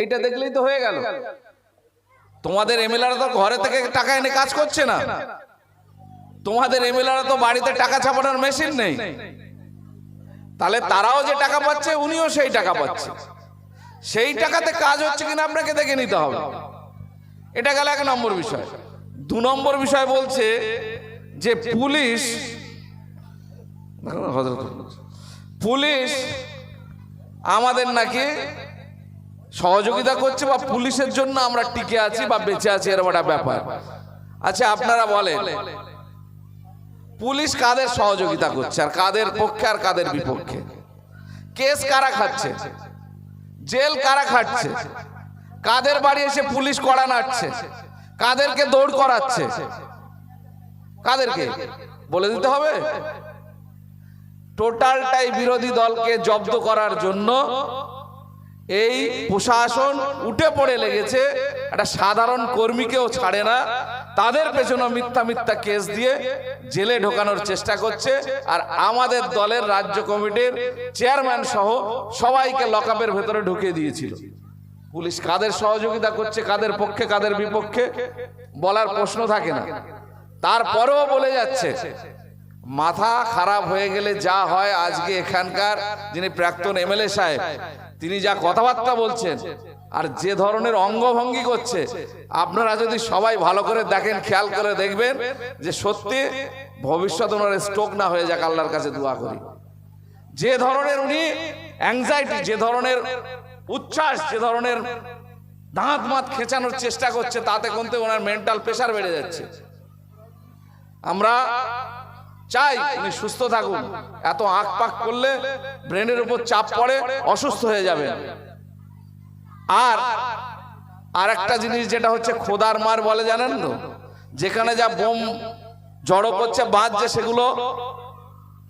এইটা দেখলেই তো হয়ে গেল। তোমাদের এমএলআরা তো ঘরে থেকে টাকা এনে কাজ করছে না। তোমাদের এমএলআরা তো বাড়িতে টাকা ছাপানোর মেশিন নেই। তাহলে তারাও যে টাকা পাচ্ছে উনিও সেই টাকা পাচ্ছে। সেই টাকাতে কাজ হচ্ছে কিনা আপনাকে দেখে নিতে হবে। এটা গেল এক নম্বর বিষয়। দু নম্বর বিষয় বলছে যে পুলিশ পুলিশ আমাদের নাকি সহযোগিতা করছে বা পুলিশের জন্য আমরা টিকে আছি বা বেঁচে আছি এরকম একটা ব্যাপার। আচ্ছা আপনারা বলেন। পুলিশ কাদের সহযোগিতা করছে আর কাদের পক্ষে আর কাদের বিপক্ষে? কেস কারা খাচ্ছে? জেল কারা খাচ্ছে? কাদের বাড়ি এসে পুলিশ কড়া নাড়ছে? কাদেরকে দৌড় করাচ্ছে? কাদেরকে? বলে দিতে হবে। টোটালটাই বিরোধী দলকে জব্দ করার জন্য এই প্রশাসন উঠে পড়ে লেগেছে, একটা সাধারণ কর্মীকেও ছাড়ে না, তাদের পেছনে মিথ্যা মিথ্যা কেস দিয়ে জেলে ঢোকানোর চেষ্টা করছে, আর আমাদের দলের রাজ্য কমিটির চেয়ারম্যান সহ সবাইকে লকআপের ভেতরে ঢুকিয়ে দিয়েছিল। পুলিশ কাদের সহযোগিতা করছে, কাদের পক্ষে, কাদের বিপক্ষে, বলার প্রশ্ন থাকে না। তারপরেও বলে যাচ্ছে, মাথা খারাপ হয়ে গেলে যা হয় আজকে এখানকার যিনি প্রাক্তন এমএলএ সাহেব তিনি যা কথাবার্তা বলছেন, আর যে ধরনের অঙ্গভঙ্গি করছে, আপনারা যদি সবাই ভালো করে দেখেন, খেয়াল করে দেখবেন যে সত্যি ভবিষ্যৎ ওনার স্ট্রোক না হয়ে যাক, আল্লাহর কাছে দোয়া করি। যে ধরনের উনি অ্যাংজাইটি যে ধরনের উচ্ছ্বাস, যে ধরনের দাঁত মাত খেঁচানোর চেষ্টা করছে, তাতে কিন্তু ওনার মেন্টাল প্রেশার বেড়ে যাচ্ছে। আমরা চাই উনি সুস্থ থাকুন। এত আঁক পাক করলে ব্রেনের উপর চাপ পড়ে, অসুস্থ হয়ে যাবে। আর আর একটা জিনিস যেটা হচ্ছে খোদার মার বলে জানেন তো? যেখানে যা বোম জড়ো করছে বাঁধছে সেগুলো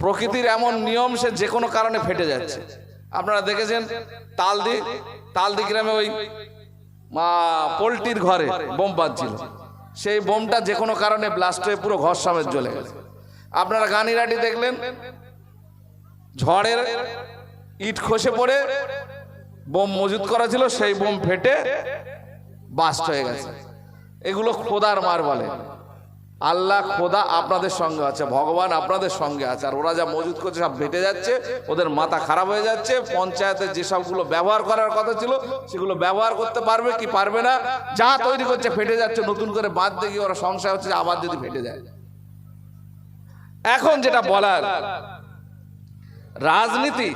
প্রকৃতির এমন নিয়ম সে যে কোনো কারণে ফেটে যাচ্ছে। আপনারা দেখেছেন তালদি তালদি গ্রামে ওই পোলট্রির ঘরে বোম বাঁধছিল সেই বোমটা যে কোনো কারণে ব্লাস্ট হয়ে পুরো ঘর সমেত জ্বলে গেছে। আপনারা গানিরাটি দেখলেন? ঝড়ের ইট খসে পড়ে, বোম মজুত করা ছিল, সেই বোম ফেটে বাস্ট হয়ে গেছে। এগুলো খোদার মার বলে। আল্লাহ খোদা আপনাদের সঙ্গে আছে, ভগবান আপনাদের সঙ্গে আছে। আর ওরা যা মজুত করছে, সব ফেটে যাচ্ছে, ওদের মাথা খারাপ হয়ে যাচ্ছে। পঞ্চায়েতের যেসবগুলো ব্যবহার করার কথা ছিল, সেগুলো ব্যবহার করতে পারবে কি পারবে না? যা তৈরি করছে, ফেটে যাচ্ছে। নতুন করে বাদ দেখি ওরা সংশয় হচ্ছে আবার যদি ফেটে যায়। এখন যেটা বলার রাজনীতি।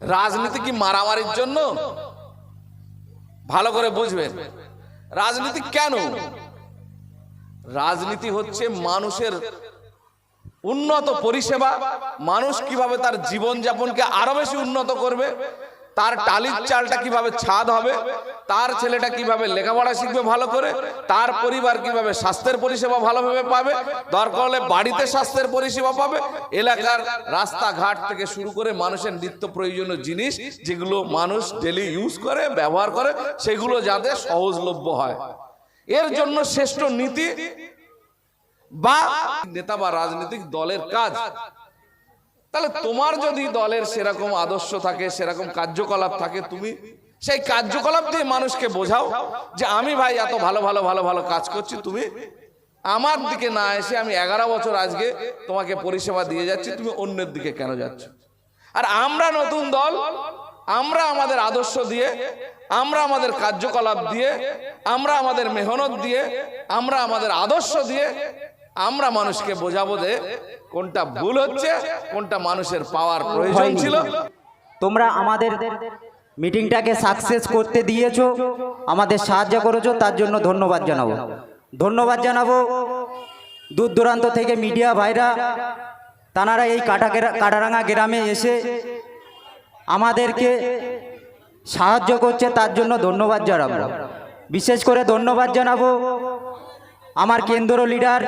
রাজনীতি কি মারামারির জন্য? ভালো করে বুঝবেন। রাজনীতি কেন? রাজনীতি হচ্ছে মানুষের উন্নত পরিষেবা। মানুষ কীভাবে তার জীবন যাপনকে আরও বেশি উন্নত করবে? তার টালির চালটা কীভাবে ছাদ হবে, তার ছেলেটা কীভাবে লেখাপড়া শিখবে ভালো করে, তার পরিবার কীভাবে স্বাস্থ্যের পরিষেবা ভালোভাবে পাবে, দরকার হলে বাড়িতে স্বাস্থ্যের পরিষেবা পাবে। এলাকার রাস্তাঘাট থেকে শুরু করে মানুষের নিত্য প্রয়োজনীয় জিনিস যেগুলো মানুষ ডেলি ইউজ করে, ব্যবহার করে, সেগুলো যাতে সহজলভ্য হয়। এর জন্য শ্রেষ্ঠ নীতি বা নেতা বা রাজনৈতিক দলের কাজ। তাহলে তোমার যদি দলের সেরকম আদর্শ থাকে সেরকম কার্যকলাপ থাকে তুমি সেই কার্যকলাপ দিয়ে মানুষকে বোঝাও যে আমি ভাই এত ভালো ভালো ভালো ভালো কাজ করছি তুমি আমার দিকে না এসে আমি এগারো বছর আজকে তোমাকে পরিষেবা দিয়ে যাচ্ছি তুমি অন্যের দিকে কেন যাচ্ছ? আর আমরা নতুন দল আমরা আমাদের আদর্শ দিয়ে আমরা আমাদের কার্যকলাপ দিয়ে আমরা আমাদের মেহনত দিয়ে আমরা আমাদের আদর্শ দিয়ে আমরা মানুষকে বোঝাবো যে কোনটা ভুল হচ্ছে কোনটা মানুষের পাওয়ার প্রয়োজন ছিল। তোমরা আমাদের মিটিংটাকে সাকসেস করতে দিয়েছ আমাদের সাহায্য করেছ তার জন্য ধন্যবাদ জানাব। ধন্যবাদ জানাব দূর দূরান্ত থেকে মিডিয়া ভাইরা তানারা এই কাটা কাটারাঙা গ্রামে এসে আমাদেরকে সাহায্য করছে তার জন্য ধন্যবাদ জানাব। বিশেষ করে ধন্যবাদ জানাব আমার কেন্দ্র লিডার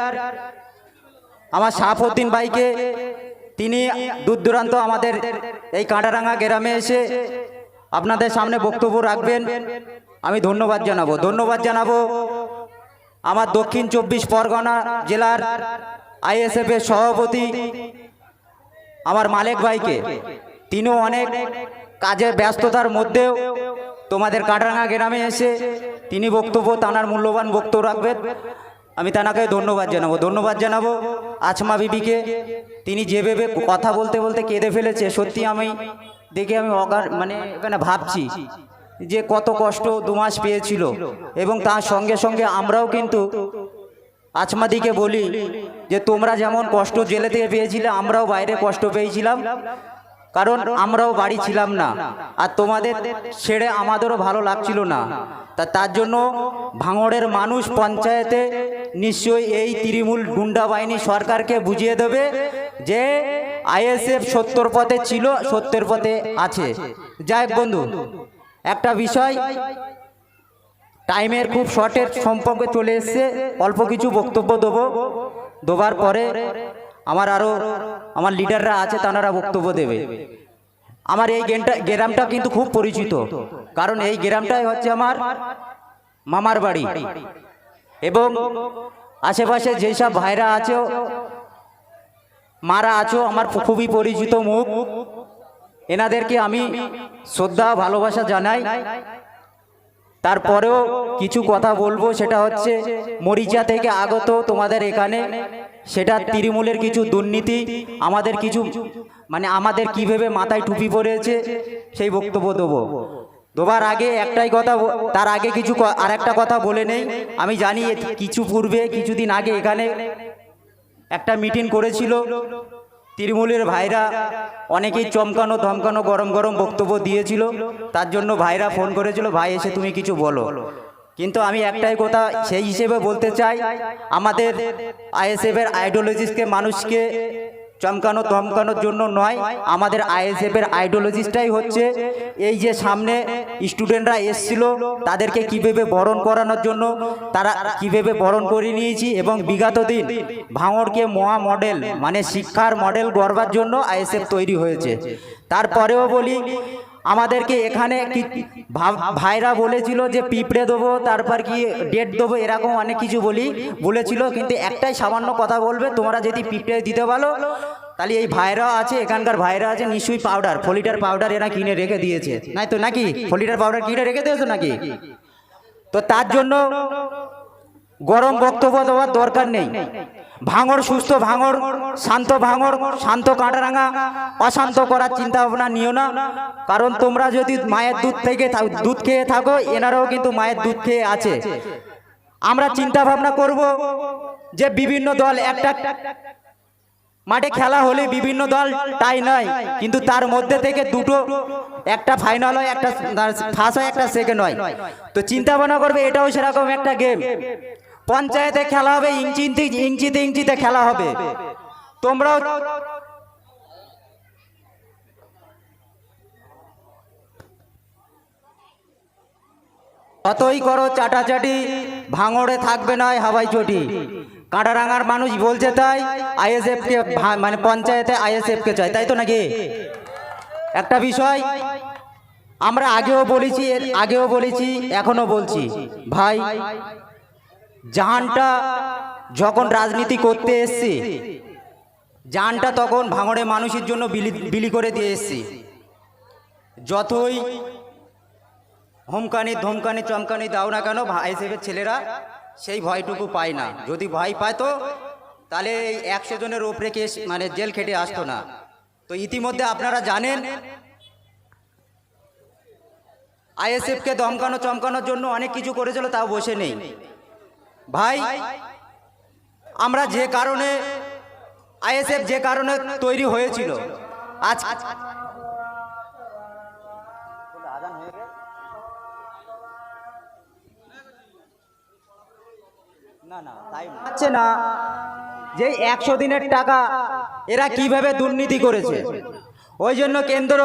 আমার সাফউদ্দিন ভাইকে তিনি দূর দূরান্ত আমাদের এই কাঁটারাঙ্গা গ্রামে এসে আপনাদের সামনে বক্তব্য রাখবেন। আমি ধন্যবাদ জানাব। ধন্যবাদ জানাব। আমার দক্ষিণ চব্বিশ পরগনা জেলার আইএসএফ এর সভাপতি আমার মালেক ভাইকে। তিনিও অনেক কাজে ব্যস্ততার মধ্যেও তোমাদের কাটারাঙা গ্রামে এসে তিনি বক্তব্য তানার মূল্যবান বক্তব্য রাখবেন। আমি তানাকে ধন্যবাদ জানাব ধন্যবাদ জানাব আছমা বিবিকে। তিনি যেভাবে কথা বলতে বলতে কেঁদে ফেলেছে, সত্যি আমি দেখে আমি অগার মানে এখানে ভাবছি যে কত কষ্ট দু মাস পেয়েছিল। এবং তার সঙ্গে সঙ্গে আমরাও কিন্তু আচমাদিকে বলি যে, তোমরা যেমন কষ্ট জেলে থেকে পেয়েছিলে, আমরাও বাইরে কষ্ট পেয়েছিলাম। কারণ আমরাও বাড়ি ছিলাম না। আর তোমাদের ছেড়ে আমাদেরও ভালো লাগছিল না। তা তার জন্য ভাঙড়ের মানুষ পঞ্চায়েতে নিশ্চয়ই এই তৃণমূল গুন্ডা বাহিনী সরকারকে বুঝিয়ে দেবে যে আইএসএফ সত্তর পথে ছিল, সত্যের পথে আছে। যাই বন্ধু, একটা বিষয়, টাইমের খুব শর্টের সম্পর্কে চলে এসছে, অল্প কিছু বক্তব্য দেবো। দেবার পরে আমার আরও আমার লিডাররা আছে তারা বক্তব্য দেবে। আমার এই গেমটা, গ্রামটা কিন্তু খুব পরিচিত, কারণ এই গ্রামটাই হচ্ছে আমার মামার বাড়ি। এবং আশেপাশে যেসব ভাইরা আছে, মারা আছো, আমার খুবই পরিচিত মুখ, এনাদেরকে আমি শ্রদ্ধা, ভালোবাসা জানাই। তারপরেও কিছু কথা বলব, সেটা হচ্ছে মরিচা থেকে আগত তোমাদের এখানে, সেটা তৃণমূলের কিছু দুর্নীতি, আমাদের কিছু মানে আমাদের কীভাবে মাথায় টুপি পড়েছে, সেই বক্তব্য দেবো। দেবার আগে একটাই কথা তার আগে কিছু আর একটা কথা বলে নেই। আমি জানি কিছু পূর্বে, কিছুদিন আগে এখানে একটা মিটিং করেছিল। তৃণমূলের ভাইরা অনেকেই চমকানো, ধমকানো, গরম গরম বক্তব্য দিয়েছিল। তার জন্য ভাইরা ফোন করেছিল, ভাই, এসে তুমি কিছু বলো। কিন্তু আমি একটাই কথা সেই হিসেবে বলতে চাই, আমাদের আইএসএফের আইডিওলজিস্টকে মানুষকে চমকানো, ধমকানোর জন্য নয়, আমাদের আইএসএফের আইডিওলজিস্টাই হচ্ছে এই যে সামনে স্টুডেন্টরা এসছিল, তাদেরকে কীভাবে বরণ করানোর জন্য, তারা কীভাবে বরণ করে নিয়েছি এবং বিগত দিন ভাঙড়কে মহা মডেল মানে শিক্ষার মডেল গড়বার জন্য আইএসএফ তৈরি হয়েছে। তারপরেও বলি আমাদেরকে এখানে কি ভাইরা বলেছিল যে পিঁপড়ে দেবো, তারপর কি ডেট দেবো, এরকম অনেক কিছু বলি, বলেছিল, কিন্তু একটাই সামান্য কথা বলবে, তোমরা যদি পিঁপড়ে দিতে পারো, তাহলে এই ভাইরা আছে, এখানকার ভাইরা আছে, নিশ্চয়ই পাউডার ফলিটার পাউডার এরা কিনে রেখে দিয়েছে। নাই তো, নাকি? ফলিটার পাউডার কিনে রেখে দিয়েছ নাকি? তো তার জন্য গরম বক্তব্য দেওয়ার দরকার নেই। ভাঙর, সুস্থ ভাঙর, শান্ত ভাঙর, শান্ত কাঁটারাঙা, অশান্ত করার চিন্তা ভাবনা নিও না। কারণ তোমরা যদি মায়ের দুধ থেকে দুধ খেয়ে থাকো, এনারাও কিন্তু মায়ের দুধ খেয়ে আছে। আমরা চিন্তা ভাবনা করব যে বিভিন্ন দল, একটা মাঠে খেলা হলে বিভিন্ন দল তাই নয়, কিন্তু তার মধ্যে থেকে দুটো, একটা ফাইনাল হয়, একটা, ফার্স্ট হয়, একটা সেকেন্ড হয়। তো চিন্তা ভাবনা করবে, এটাও সেরকম একটা গেম পঞ্চায়েতে খেলা হবে, ইঞ্চিতে ইঞ্চিতে ইঞ্চিতে খেলা হবে। তোমরাও যতই করো চাটাচাটি, ভাঙড়ে থাকবে নয় হাওয়াই চটি। কাঁটারাঙার মানুষ বলছে তাই আইএসএফ কে মানে পঞ্চায়েতে আইএসএফ কে চাই, তাই তো নাকি? একটা বিষয়, আমরা আগেও বলেছি আগেও বলেছি এখনও বলছি। ভাই জাহানটা যখন রাজনীতি করতে এসছি, জাহানটা তখন ভাঙড়ে মানুষের জন্য বিলি বিলি করে দিয়ে এসছি। যতই হোমকানি, ধমকানি, চমকানি দাও না কেন আইএসএফের ছেলেরা সেই ভয়টুকু পায় না। যদি ভয় পায় তো তাহলে এই একশো জনের ওপরে কেস মানে জেল খেটে আসতো না। তো ইতিমধ্যে আপনারা জানেন, আইএসএফকে ধমকানো, চমকানোর জন্য অনেক কিছু করেছিল, তাও বসে নেই। ভাই আমরা যে কারণে আইএসএফ যে কারণে তৈরি হয়েছিল আজ পাচ্ছে না যে একশো দিনের টাকা এরা কীভাবে দুর্নীতি করেছে। ওই জন্য কেন্দ্র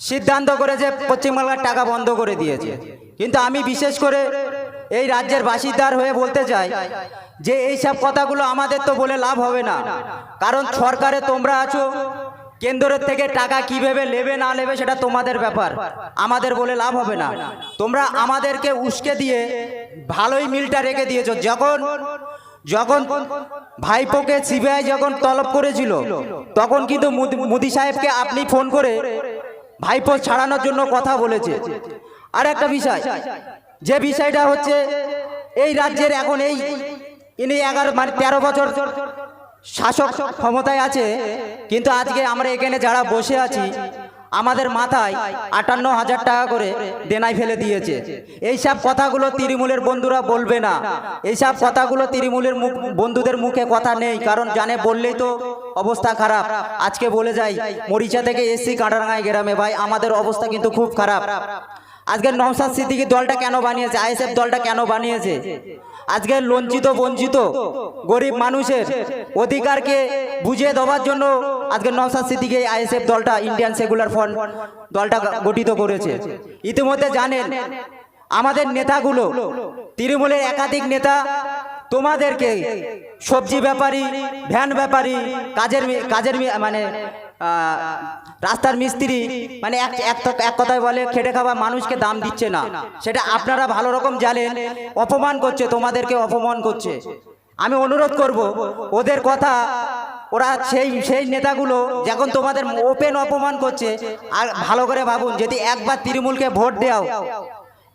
সিদ্ধান্ত করেছে পশ্চিমবাংলার টাকা বন্ধ করে দিয়েছে। কিন্তু আমি বিশেষ করে এই রাজ্যের বাসিন্দার হয়ে বলতে চাই যে এই সব কথাগুলো আমাদের তো বলে লাভ হবে না। কারণ সরকারে তোমরা আছো, কেন্দ্রের থেকে টাকা কীভাবে নেবে না নেবে সেটা তোমাদের ব্যাপার, আমাদের বলে লাভ হবে না। তোমরা আমাদেরকে উস্কে দিয়ে ভালোই মিলটা রেখে দিয়েছ। যখন যখন ভাইপোকে সিবিআই যখন তলব করেছিল, তখন কিন্তু মোদি সাহেবকে আপনি ফোন করে ভাইপো ছাড়ানোর জন্য কথা বলেছে। আর একটা বিষয় যে বিষয়টা হচ্ছে, এই রাজ্যের এখন এই, ইনি এগারো মানে তেরো বছর শাসক ক্ষমতায় আছে, কিন্তু আজকে আমরা এখানে যারা বসে আছি, আমাদের মাথায় আটান্ন হাজার টাকা করে দেনায় ফেলে দিয়েছে। এইসব কথাগুলো তৃণমূলের বন্ধুরা বলবে না। এইসব কথাগুলো তৃণমূলের মুখ, বন্ধুদের মুখে কথা নেই, কারণ জানে বললেই তো অবস্থা খারাপ। আজকে বলে যাই, মরিচা থেকে এসছি কাঁটারাঙ্গাই গ্রামে, ভাই, আমাদের অবস্থা কিন্তু খুব খারাপ। আজকে নওসাদ সিদ্দিকি দলটা কেন বানিয়েছে? আইএসএফ দলটা কেন বানিয়েছে? আজকে লঞ্চিত, বঞ্চিত গরিব মানুষের অধিকারকে বুঝিয়ে দেওয়ার জন্য আজকে নওসাদ সিদ্দিকি আইএসএফ দলটা ইন্ডিয়ান সেকুলার ফ্রন্ট দলটা গঠিত করেছে। ইতিমধ্যে জানেন, আমাদের নেতাগুলো তৃণমূলের একাধিক নেতা তোমাদেরকে সবজি ব্যাপারী, ভ্যান ব্যাপারী, কাজের কাজের মানে রাস্তার মিস্ত্রি মানে এক এক কথায় বলে, খেটে খাওয়া মানুষকে দাম দিচ্ছে না। সেটা আপনারা ভালো রকম জানেন, অপমান করছে, তোমাদেরকে অপমান করছে। আমি অনুরোধ করব, ওদের কথা, ওরা সেই সেই নেতাগুলো যখন তোমাদের ওপেন অপমান করছে, আর ভালো করে ভাবুন, যদি একবার তৃণমূলকে ভোট দেও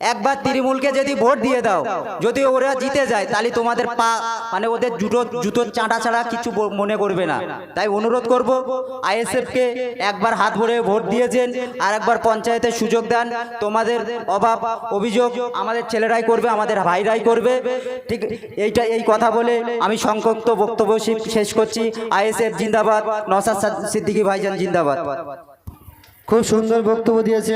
একবার তৃণমূলকে যদি ভোট দিয়ে দাও যদি ওরা জিতে যায় তাহলে তোমাদের পা মানে ওদের জুতো জুতোর চাঁটা ছাড়া কিছু মনে করবে না। তাই অনুরোধ করব আইএসএফকে একবার হাত ভরে ভোট দিয়েছেন আর একবার পঞ্চায়েতের সুযোগ দেন। তোমাদের অভাব অভিযোগ আমাদের ছেলেরাই করবে আমাদের ভাইরাই করবে। ঠিক এইটা এই কথা বলে আমি সংক্ষিপ্ত বক্তব্য শেষ করছি। আইএসএফ জিন্দাবাদ নসাদ সিদ্দিকী ভাইজান জিন্দাবাদ। খুব সুন্দর বক্তব্য দিয়েছে।